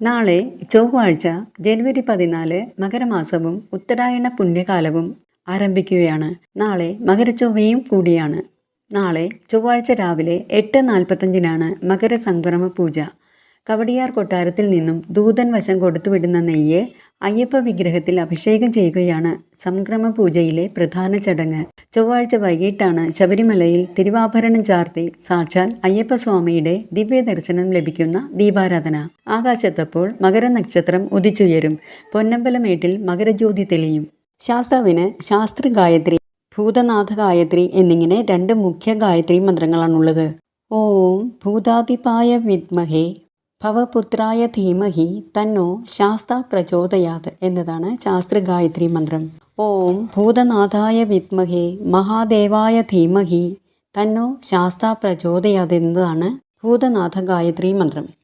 നാളെ ചൊവ്വാഴ്ച ജനുവരി പതിനാല് മകരമാസവും ഉത്തരായണ പുണ്യകാലവും ആരംഭിക്കുകയാണ്. നാളെ മകരച്ചൊവ്വയും കൂടിയാണ്. നാളെ ചൊവ്വാഴ്ച രാവിലെ എട്ട് നാൽപ്പത്തഞ്ചിനാണ് മകരസംക്രമ പൂജ. കവടിയാർ കൊട്ടാരത്തിൽ നിന്നും ദൂതൻ വശം കൊടുത്തുവിടുന്ന നെയ്യെ അയ്യപ്പ വിഗ്രഹത്തിൽ അഭിഷേകം ചെയ്യുകയാണ് സംക്രമ പൂജയിലെ പ്രധാന ചടങ്ങ്. ചൊവ്വാഴ്ച വൈകിട്ടാണ് ശബരിമലയിൽ തിരുവാഭരണം ചാർത്തി സാക്ഷാൽ അയ്യപ്പസ്വാമിയുടെ ദിവ്യ ദർശനം ലഭിക്കുന്ന ദീപാരാധന. ആകാശത്തപ്പോൾ മകരനക്ഷത്രം ഉദിച്ചുയരും. പൊന്നമ്പലമേട്ടിൽ മകരജ്യോതി തെളിയും. ശാസ്താവിന് ശാസ്ത്ര ഗായത്രി ഭൂതനാഥ ഗായത്രി എന്നിങ്ങനെ രണ്ട് മുഖ്യ ഗായത്രി മന്ത്രങ്ങളാണുള്ളത്. ഓം ഭൂതാതിപായ വിദ്മഹേ ഭവപുത്രായ ധീമഹി തന്നോ ശാസ്ത പ്രചോദയാത് എന്നതാണ് ശാസ്ത്ര ഗായത്രി മന്ത്രം. ഓം ഭൂതനാഥായ വിദ്മഹേ മഹാദേവായ ധീമഹി. തന്നോ ശാസ്ത പ്രചോദയാതെന്നതാണ് ഭൂതനാഥ ഗായത്രി മന്ത്രം.